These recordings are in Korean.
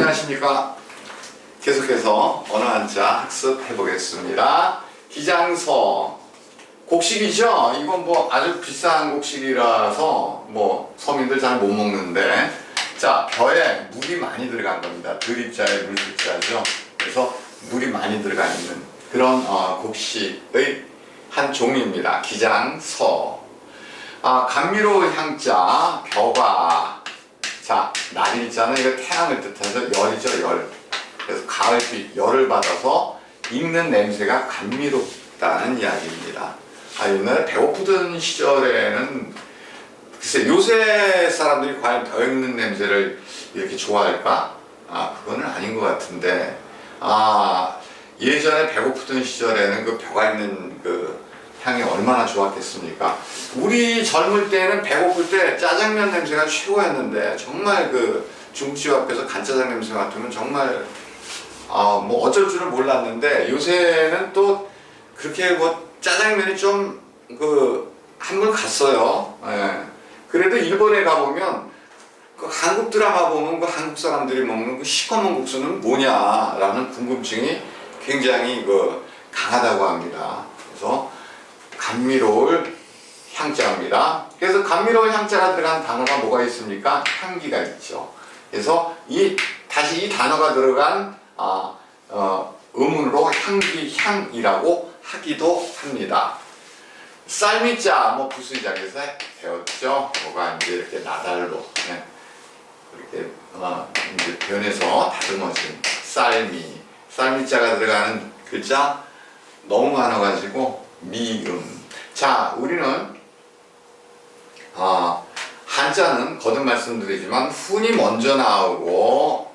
안녕하십니까. 계속해서 언어 한자 학습해 보겠습니다. 기장서 곡식이죠. 이건 뭐 아주 비싼 곡식이라서 뭐 서민들 잘 못 먹는데 자 벼에 물이 많이 들어간 겁니다. 드립자에 물들자죠. 그래서 물이 많이 들어가 있는 그런 어, 곡식의 한 종입니다. 기장서. 아 감미로운 향자 벼가 자, 날일자는 이거 태양을 뜻해서 열이죠, 열. 그래서 가을빛 열을 받아서 익는 냄새가 감미롭다는 이야기입니다. 아, 옛날에 배고프던 시절에는 글쎄 요새 사람들이 과연 벼 익는 냄새를 이렇게 좋아할까? 아, 그거는 아닌 것 같은데, 아, 예전에 배고프던 시절에는 그 벼가 있는 그 향이 얼마나 좋았겠습니까? 우리 젊을 때는 배고플 때 짜장면 냄새가 최고였는데 정말 그 중국집 앞에서 간짜장 냄새 맡으면 정말 아뭐 어쩔 줄은 몰랐는데 요새는 또 그렇게 뭐 짜장면이 좀 그 한물 갔어요. 예. 그래도 일본에 가보면 그 한국 드라마 보면 그 한국 사람들이 먹는 그 시커먼 국수는 뭐냐라는 궁금증이 굉장히 그 강하다고 합니다. 감미로울 향자입니다. 그래서 감미로운 향자가 들어간 단어가 뭐가 있습니까? 향기가 있죠. 그래서 이 다시 이 단어가 들어간 아, 어, 의문으로 향기 향이라고 하기도 합니다. 쌀미자 뭐 부수이장에서 배웠죠. 뭐가 이제 이렇게 나달로 네. 이렇게 어, 이제 변해서 다듬어진 쌀미 쌀미자가 들어가는 글자 너무 많아가지고 미음. 자, 우리는 아, 한자는 거듭 말씀드리지만 훈이 먼저 나오고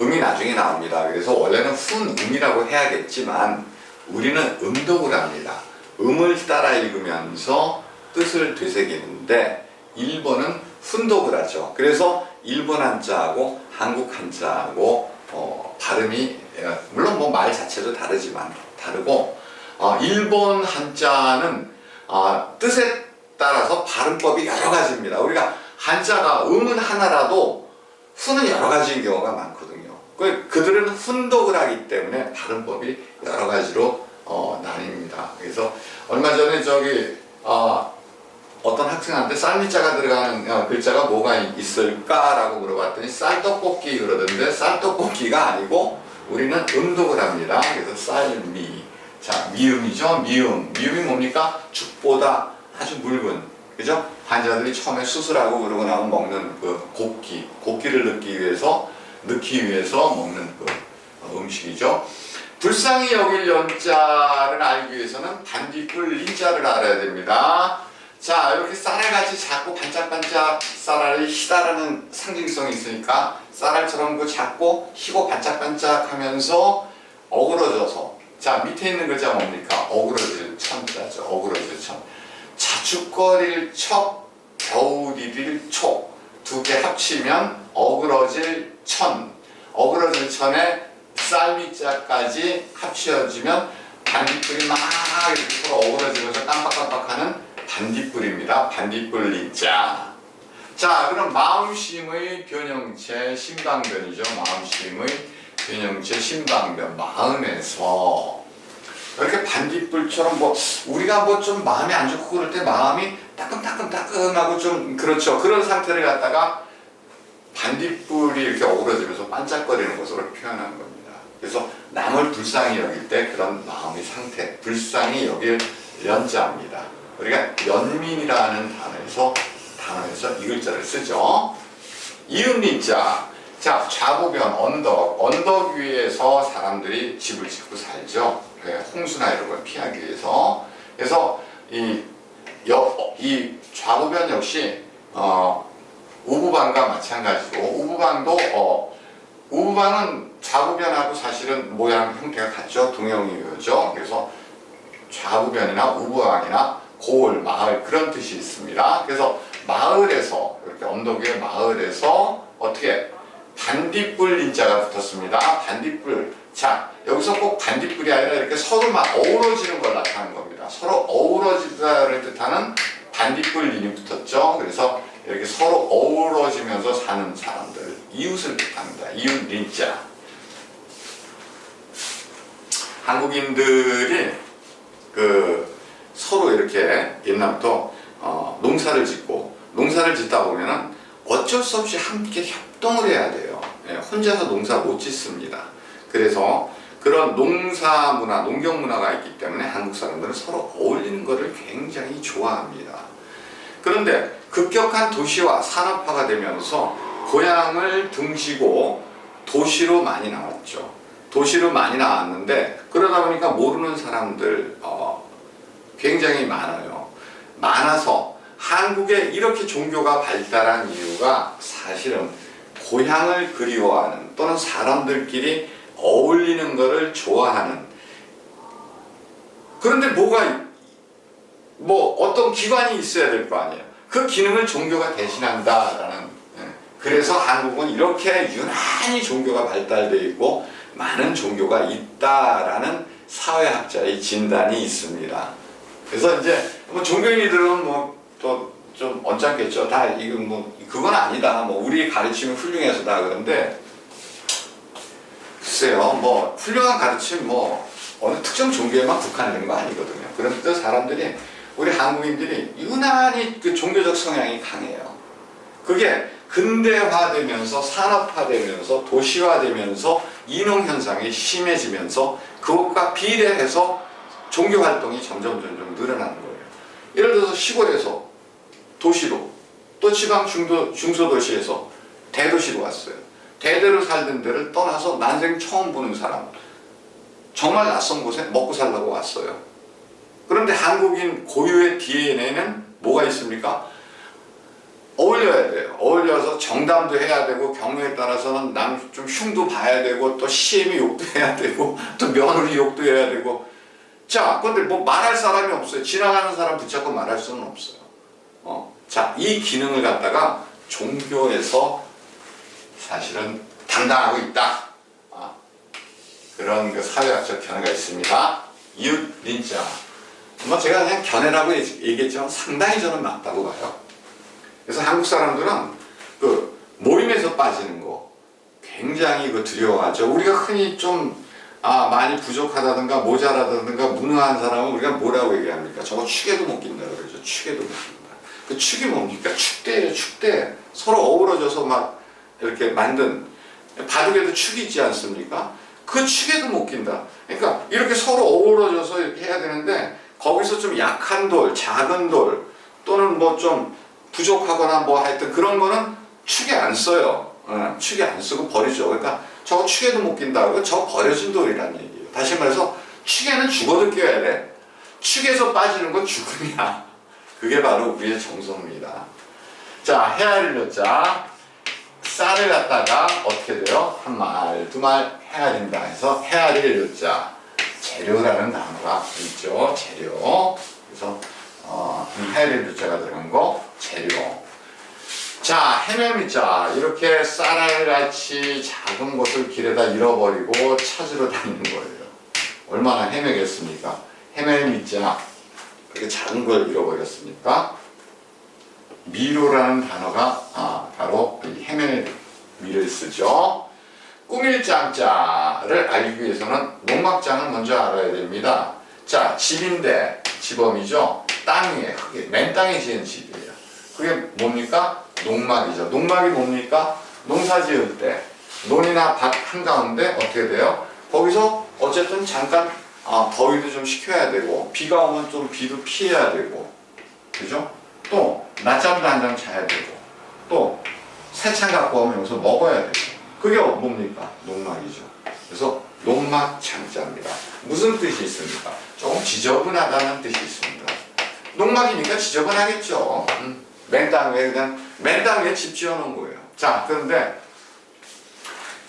음이 나중에 나옵니다. 그래서 원래는 훈음이라고 해야겠지만 우리는 음독을 합니다. 음을 따라 읽으면서 뜻을 되새기는데 일본은 훈독을 하죠. 그래서 일본 한자하고 한국 한자하고 어, 발음이 예, 물론 뭐 말 자체도 다르지만 다르고 어, 일본 한자는 어, 뜻에 따라서 발음법이 여러 가지입니다. 우리가 한자가 음은 하나라도 훈은 여러 가지인 경우가 많거든요. 그- 그들은 훈독을 하기 때문에 발음법이 여러 가지로 어, 나뉩니다. 그래서 얼마 전에 저기 어, 어떤 학생한테 쌀미자가 들어가는 어, 글자가 뭐가 있을까라고 물어봤더니 쌀떡볶이 그러던데 쌀떡볶이가 아니고 우리는 음독을 합니다. 그래서 쌀미. 자, 미음이죠. 미음. 미음이 뭡니까? 죽보다 아주 묽은. 그죠? 환자들이 처음에 수술하고 그러고 나면 먹는 그 곡기. 곡기를 넣기 위해서, 넣기 위해서 먹는 그 어, 음식이죠. 불쌍히 여길 연자를 알기 위해서는 반딧불 lin자를 알아야 됩니다. 자, 이렇게 쌀알같이 작고 반짝반짝 쌀알이 희다라는 상징성이 있으니까 쌀알처럼 그 작고 희고 반짝반짝 하면서 어그러져서 자, 밑에 있는 글자 뭡니까? 어그러질 천자죠. 어그러질 천. 자축거릴 척, 겨울이릴 촉. 두 개 합치면 어그러질 천. 어그러질 천에 쌀미자까지 합쳐지면 반딧불이 막 이렇게 어우러지면서 깜빡깜빡하는 반딧불입니다. 반딧불 리자. 자, 그럼 마음심의 변형체 신방변이죠. 마음심의 변형체 신방변. 마음에서 이렇게 반딧불처럼 뭐 우리가 뭐 좀 마음이 안 좋고 그럴 때 마음이 따끔따끔따끔하고 좀 그렇죠. 그런 상태를 갖다가 반딧불이 이렇게 어우러지면서 반짝거리는 것으로 표현한 겁니다. 그래서 남을 불쌍히 여길 때 그런 마음의 상태, 불쌍히 여길 연자입니다. 우리가 연민이라는 단어에서 단어에서 이 글자를 쓰죠. 이음민자. 자, 좌우변 언덕. 언덕 위에서 사람들이 집을 짓고 살죠. 네, 홍수나 이런 걸 피하기 위해서. 그래서 이, 여, 이 좌우변 역시 어, 우부방과 마찬가지로 우부방도 어, 우부방은 좌우변하고 사실은 모양 형태가 같죠. 동형이죠. 그래서 좌우변이나 우부방이나 고을, 마을 그런 뜻이 있습니다. 그래서 마을에서 이렇게 언덕 위에 마을에서 어떻게 반딧불 인자가 붙었습니다. 반딧불. 자, 여기서 꼭 반딧불이 아니라 이렇게 서로 막 어우러지는 걸 나타내는 겁니다. 서로 어우러지다를 뜻하는 반딧불 인이 붙었죠. 그래서 이렇게 서로 어우러지면서 사는 사람들 이웃을 뜻합니다. 이웃 린자. 한국인들이 그 서로 이렇게 옛날부터 어, 농사를 짓고 농사를 짓다 보면은 어쩔 수 없이 함께 협동을 해야 돼요. 예, 혼자서 농사 못 짓습니다. 그래서 그런 농사 문화, 농경 문화가 있기 때문에 한국 사람들은 서로 어울리는 것을 굉장히 좋아합니다. 그런데 급격한 도시화, 산업화가 되면서 고향을 등지고 도시로 많이 나왔죠. 도시로 많이 나왔는데 그러다 보니까 모르는 사람들 어, 굉장히 많아요. 많아서 한국에 이렇게 종교가 발달한 이유가 사실은 고향을 그리워하는 또는 사람들끼리 어울리는 것을 좋아하는 그런데 뭐가 뭐 어떤 기관이 있어야 될 거 아니에요. 그 기능을 종교가 대신한다라는 예. 그래서 한국은 이렇게 유난히 종교가 발달되어 있고 많은 종교가 있다라는 사회학자의 진단이 있습니다. 그래서 이제 뭐 종교인이들은 뭐또 좀 언짢겠죠. 다 이건 뭐 그건 아니다. 뭐 우리 가르침이 훌륭해서다 그런데 글쎄요. 뭐 훌륭한 가르침 뭐 어느 특정 종교에만 국한된 거 아니거든요. 그런데 사람들이 우리 한국인들이 유난히 그 종교적 성향이 강해요. 그게 근대화되면서 산업화되면서 도시화되면서 이농 현상이 심해지면서 그것과 비례해서 종교 활동이 점점 점점 늘어나는 거예요. 예를 들어서 시골에서 도시로 또 지방 중도 중소도시에서 대도시로 왔어요. 대대로 살던 데를 떠나서 난생 처음 보는 사람 정말 낯선 곳에 먹고 살라고 왔어요. 그런데 한국인 고유의 DNA는 뭐가 있습니까? 어울려야 돼요. 어울려서 정담도 해야 되고 경우에 따라서는 남 좀 흉도 봐야 되고 또 시엠이 욕도 해야 되고 또 며느리 욕도 해야 되고 자 근데 뭐 말할 사람이 없어요. 지나가는 사람 붙잡고 말할 수는 없어요. 어. 자, 이 기능을 갖다가 종교에서 사실은 담당하고 있다. 아, 그런 그 사회학적 견해가 있습니다. 이웃 린자. 뭐 제가 그냥 견해라고 얘기했지만 상당히 저는 맞다고 봐요. 그래서 한국 사람들은 그 모임에서 빠지는 거 굉장히 그 두려워하죠. 우리가 흔히 좀 아, 많이 부족하다든가 모자라다든가 무능한 사람은 우리가 뭐라고 얘기합니까? 저거 축에도 못 낀다 그러죠. 축에도 못 낀다. 그 축이 뭡니까? 축대예요, 축대. 서로 어우러져서 막 이렇게 만든 바둑에도 축이 있지 않습니까? 그 축에도 못 낀다. 그러니까 이렇게 서로 어우러져서 이렇게 해야 되는데 거기서 좀 약한 돌, 작은 돌 또는 뭐 좀 부족하거나 뭐 하여튼 그런 거는 축에 안 써요. 어, 축에 안 쓰고 버리죠. 그러니까 저거 축에도 못 낀다. 그거 저 버려진 돌이라는 얘기예요. 다시 말해서 축에는 죽어도 껴야 돼. 축에서 빠지는 건 죽음이야. 그게 바로 우리의 정서입니다. 자, 헤아릴 여자. 쌀을 갖다가 어떻게 돼요? 한 말, 두 말 헤아린다 해서 헤아릴 여자. 재료라는 단어가 있죠. 재료. 그래서 어, 이 헤아릴 여자가 들어간 거 재료. 자, 헤매미자. 이렇게 쌀알같이 작은 것을 길에다 잃어버리고 찾으러 다니는 거예요. 얼마나 헤매겠습니까? 헤매미자. 그렇게 작은 걸 잃어버렸으니까 미로라는 단어가 아, 바로 이 헤매미를 쓰죠. 꾸밀 짱자를 알기 위해서는 농막장을 먼저 알아야 됩니다. 자, 집인데 지범이죠. 땅 위에 흙에 맨 땅에 지은 집이에요. 그게 뭡니까? 농막이죠. 농막이 뭡니까? 농사 지을 때 논이나 밭 한가운데 어떻게 돼요? 거기서 어쨌든 잠깐 아, 더위도 좀 식혀야 되고 비가 오면 좀 비도 피해야 되고 그죠? 또 낮잠도 한잔 자야 되고 또 새찬 갖고 오면 여기서 먹어야 되고 그게 뭡니까? 농막이죠. 그래서 농막 창자입니다. 무슨 뜻이 있습니까? 조금 지저분하다는 뜻이 있습니다. 농막이니까 지저분하겠죠. 음, 맨땅 위에 그냥 맨땅 위에 집 지어놓은 거예요. 자 그런데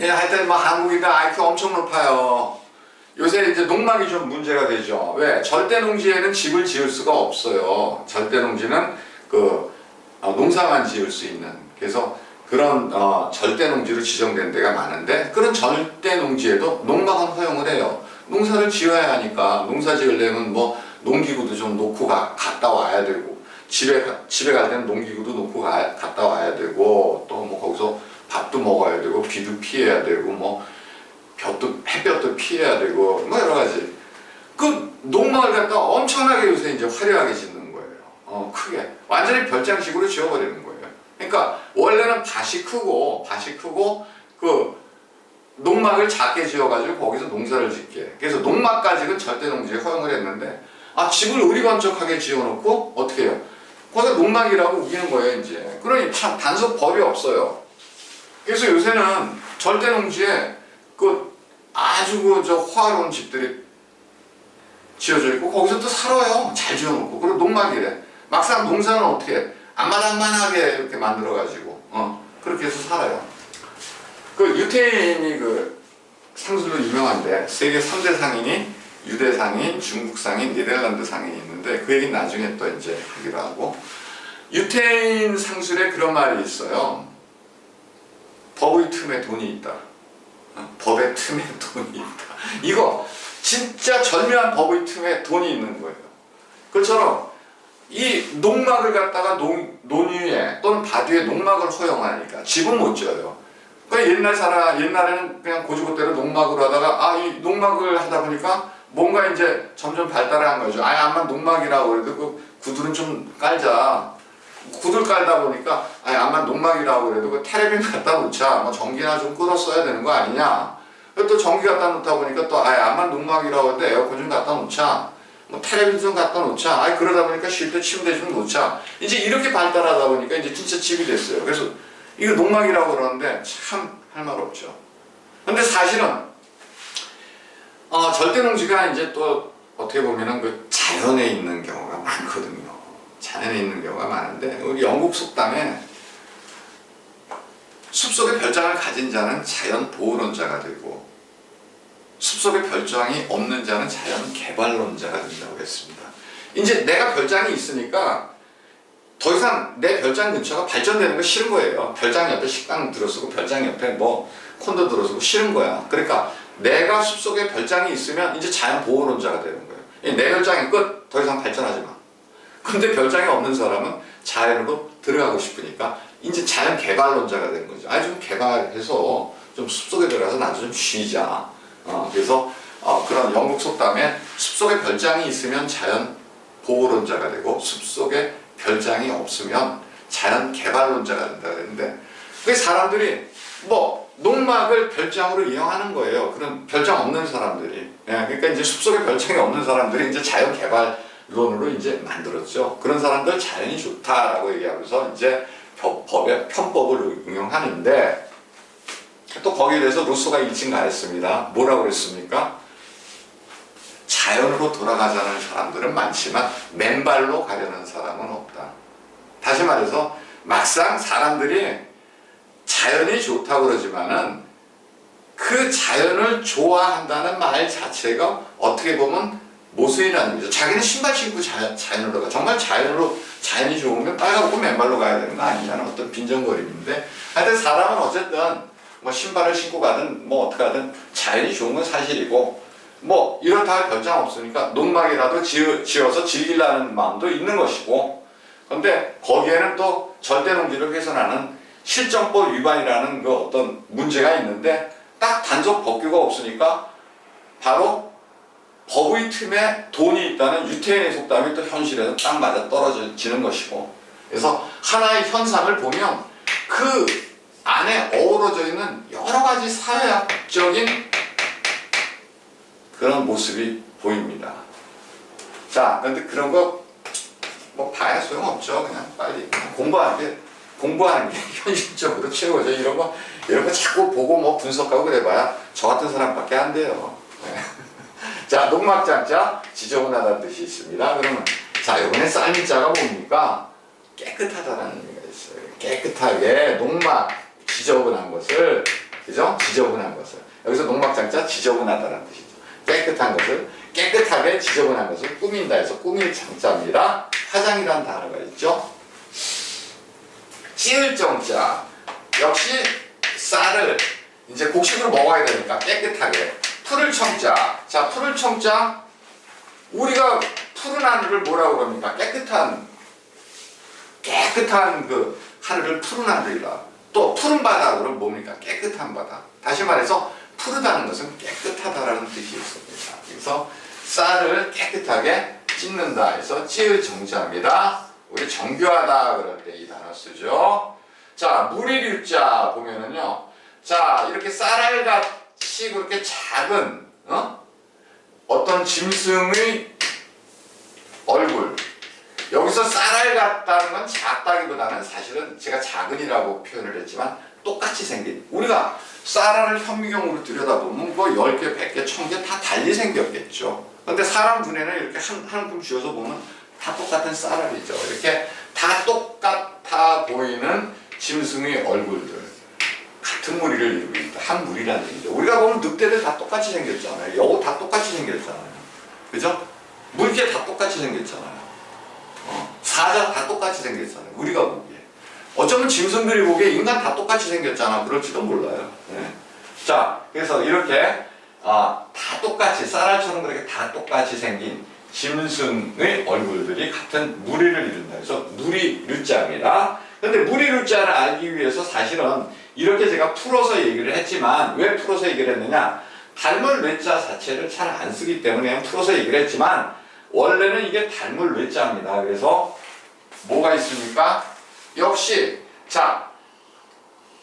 예, 하여튼 뭐 한국이다 IQ 엄청 높아요. 요새 이제 농막이 좀 문제가 되죠. 왜? 절대 농지에는 집을 지을 수가 없어요. 절대 농지는 그 어, 농사만 지을 수 있는 그래서 그런 어, 절대 농지로 지정된 데가 많은데 그런 절대 농지에도 농막은 허용을 해요. 농사를 지어야 하니까 농사 지으려면 뭐 농기구도 좀 놓고 가, 갔다 와야 되고 집에 가- 집에 갈 때는 농기구도 놓고 가, 갔다 와야 되고 또 뭐 거기서 밥도 먹어야 되고 비도 피해야 되고 뭐 볕도 햇볕도 피해야 되고 뭐 여러 가지 그 농막을 갖다 엄청나게 요새 이제 화려하게 짓는 거예요. 어 크게 완전히 별장식으로 지어버리는 거예요. 그러니까 원래는 밭이 크고 밭이 크고 그 농막을 작게 지어가지고 거기서 농사를 짓게. 그래서 농막까지는 절대 농지에 허용을 했는데 아 집을 의리건축하게 지어놓고 어떻게 해요? 거기다 농막이라고 우기는 거예요 이제. 그러니 참 단속 법이 없어요. 그래서 요새는 절대 농지에 그 아주 그저 호화로운 집들이 지어져 있고 거기서 또 살아요. 잘 지어놓고 그리고 농막이래. 막상 농사는 어떻게 해? 안마당만하게 이렇게 만들어가지고 어 그렇게 해서 살아요. 그 유태인이 그 상술로 유명한데 세계 3대 상인이 유대 상인, 중국 상인, 네덜란드 상인이 있는데 그 얘기는 나중에 또 이제 하기로 하고 유태인 상술에 그런 말이 있어요. 법의 틈에 돈이 있다. 어, 법의 틈에 돈이 있다. 이거 진짜 절묘한 법의 틈에 돈이 있는 거예요. 그처럼 이 농막을 갖다가 논, 논 위에 또는 밭 위에 농막을 허용하니까 집은 못 지어요. 그 옛날 사람 옛날에는 그냥 고지고대로 농막으로 하다가 아 이 농막을 하다 보니까 뭔가 이제 점점 발달한 거죠. 아예 암만 농막이라고 그래도 그 구들은 좀 깔자. 구들 깔다 보니까 아예 암만 농막이라고 그래도 그 테레빈 갖다 놓자. 뭐 전기나 좀 써야 되는 거 아니냐. 또 전기 갖다 놓다 보니까 또 아예 암만 농막이라고 하는데 에어컨 좀 갖다 놓자. 뭐 텔레비전 좀 갖다 놓자. 아이 그러다 보니까 쉴 때 침대 좀 놓자. 이제 이렇게 발달하다 보니까 이제 진짜 집이 됐어요. 그래서 이거 농막이라고 그러는데 참 할 말 없죠. 근데 사실은 어, 절대 농지가 이제 또 어떻게 보면은 그 자연에 있는 많거든요. 자연에 있는 경우가 많은데 우리 영국 속담에 숲속에 별장을 가진 자는 자연 보호론자가 되고 숲속에 별장이 없는 자는 자연 개발론자가 된다고 했습니다. 이제 내가 별장이 있으니까 더 이상 내 별장 근처가 발전되는 거 싫은 거예요. 별장 옆에 식당 들어서고 별장 옆에 뭐 콘도 들어서고 싫은 거야. 그러니까 내가 숲속에 별장이 있으면 이제 자연 보호론자가 되는 거예요. 이내 별장이 끝. 더 이상 발전하지 마. 근데 별장이 없는 사람은 자연으로 들어가고 싶으니까 이제 자연 개발론자가 되는 거죠. 아니 좀 개발해서 좀 숲속에 들어가서 나도 좀 쉬자. 어, 그래서 어, 그런 영국 속담에 숲속에 별장이 있으면 자연 보호론자가 되고 숲속에 별장이 없으면 자연 개발론자가 된다 그랬는데 그 사람들이 뭐 농막을 별장으로 이용하는 거예요. 그런 별장 없는 사람들이. 예, 그러니까 이제 숲속에 별장이 없는 사람들이 이제 자연 개발 론으로 이제 만들었죠. 그런 사람들 자연이 좋다라고 얘기하면서 이제 법- 법에 편법을 응용하는데 또 거기에 대해서 루소가 일찍 가했습니다. 뭐라고 그랬습니까? 자연으로 돌아가자는 사람들은 많지만 맨발로 가려는 사람은 없다. 다시 말해서 막상 사람들이 자연이 좋다고 그러지만은 그 자연을 좋아한다는 말 자체가 어떻게 보면 모순이라는 거죠. 자기는 신발 신고 자, 자연으로 가. 정말 자연으로 자연이 좋으면 빨갛고 맨발로 가야 되는 거 아니냐는 어떤 빈정거림인데 하여튼 사람은 어쨌든 뭐 신발을 신고 가든 뭐 어떻게 하든 자연이 좋은 건 사실이고 뭐 이렇다 할 별장 없으니까 농막이라도 지어, 지어서 즐기려는 마음도 있는 것이고 근데 거기에는 또 절대 농지를 훼손하는 실정법 위반이라는 그 어떤 문제가 있는데 딱 단속 법규가 없으니까 바로 법의 틈에 돈이 있다는 유태인의 속담이 또 현실에서 딱 맞아 떨어지는 것이고 그래서 하나의 현상을 보면 그 안에 어우러져 있는 여러 가지 사회학적인 그런 모습이 보입니다. 자, 근데 그런 거 뭐 봐야 소용없죠. 그냥 빨리 공부하는 게 공부하는 게 현실적으로 최고죠. 이런 거 이런 거 자꾸 보고 뭐 분석하고 그래봐야 저 같은 사람밖에 안 돼요. 네. 자, 농막장자 지저분하다는 뜻이 있습니다. 그러면 자, 이번에 쌀미자가 뭡니까? 깨끗하다라는 의미가 있어요. 깨끗하게 농막 지저분한 것을 그죠? 지저분한 것을 여기서 농막장자 지저분하다는 뜻이죠. 깨끗한 것을 깨끗하게 지저분한 것을 꾸민다 해서 꾸밀 장자입니다. 화장이라는 단어가 있죠. 찌을 정자 역시 쌀을 이제 곡식으로 먹어야 되니까 깨끗하게 풀을 청자 자 풀을 청자 우리가 푸른 하늘을 뭐라고 그럽니까 깨끗한 깨끗한 그 하늘을 푸른 하늘이라. 또 푸른 바다로 뭡니까? 깨끗한 바다. 다시 말해서 푸르다는 것은 깨끗하다라는 뜻이 있습니다. 그래서 쌀을 깨끗하게 찢는다 해서 찌의 정자입니다. 우리 정교하다 그럴 때 이 단어 쓰죠. 자, 무리류자 보면은요. 자, 이렇게 쌀알 같 이 그렇게 작은 어? 어떤 짐승의 얼굴. 여기서 쌀알 같다는 건 작다기보다는 사실은 제가 작은이라고 표현을 했지만 똑같이 생긴 우리가 쌀알을 현미경으로 들여다보면 뭐 10개, 100개, 1000개 다 달리 생겼겠죠. 근데 사람 눈에는 이렇게 한, 한 움큼 쥐어서 보면 다 똑같은 쌀알이죠. 이렇게 다 똑같아 보이는 짐승의 얼굴들. 같은 무리를 이루고 있다. 한 무리라는 얘기죠. 우리가 보면 늑대들 다 똑같이 생겼잖아요. 여우 다 똑같이 생겼잖아요. 그죠? 물개 다 똑같이 생겼잖아요. 어, 사자 다 똑같이 생겼잖아요. 우리가 보기에. 어쩌면 짐승들이 보기에 인간 다 똑같이 생겼잖아. 그럴지도 몰라요. 네. 자, 그래서 이렇게 아, 다 똑같이 쌀알처럼 그렇게 다 똑같이 생긴 짐승의 얼굴들이 같은 무리를 이룬다. 그래서 무리 류자입니다. 근데 무리 류자를 알기 위해서 사실은 이렇게 제가 풀어서 얘기를 했지만 왜 풀어서 얘기를 했느냐? 닮을 뇌자 자체를 잘 안 쓰기 때문에 풀어서 얘기를 했지만 원래는 이게 닮을 뇌자입니다. 그래서 뭐가 있습니까? 역시 자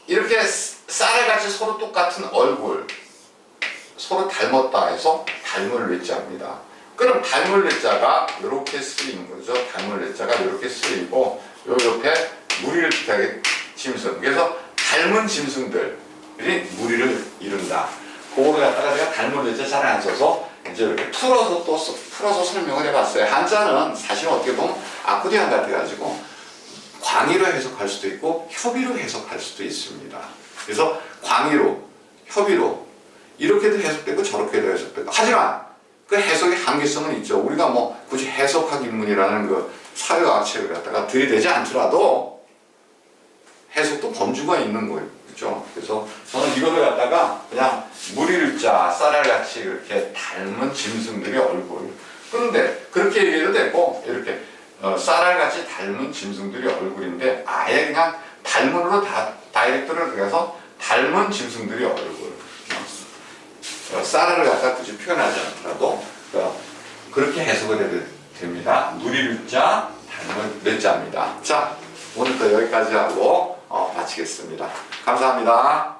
이렇게 쌀알같이 서로 똑같은 얼굴 서로 닮았다 해서 닮을 뇌자입니다. 그럼 닮을 뇌자가 이렇게 쓰인 거죠. 닮을 뇌자가 이렇게 쓰이고 요 옆에 무리를 뜻하게 짐승. 그래서 닮은 짐승들이 무리를 이룬다. 그거를 갖다가 제가 닮은 뇌자 잘 안 써서 이제 이렇게 풀어서 또 써- 풀어서 설명을 해봤어요. 한자는 사실 어떻게 보면 아쿠디안 같아가지고 광의로 해석할 수도 있고 협의로 해석할 수도 있습니다. 그래서 광의로, 협의로 이렇게도 해석되고 저렇게도 해석되고 하지만 그 해석의 한계성은 있죠. 우리가 뭐 굳이 해석학인문이라는 그 사회과학 책을 갖다가 들이대지 않더라도 해석도 범주가 있는 거예요. 그렇죠? 그래서 저는 이거를 갖다가 그냥 무리를자 쌀알같이 이렇게 닮은 짐승들의 얼굴. 그런데 그렇게 얘기해도 되고 이렇게 어, 쌀알같이 닮은 짐승들의 얼굴인데 아예 그냥 닮은으로 다 다이렉트를 그래서 닮은 짐승들의 얼굴. 어, 쌀알을 갖다 굳이 표현하지 않더라도 어, 그렇게 해석을 해도 됩니다. 무리를자 닮은 뇌자입니다. 자 오늘도 여기까지 하고 어, 마치겠습니다. 감사합니다.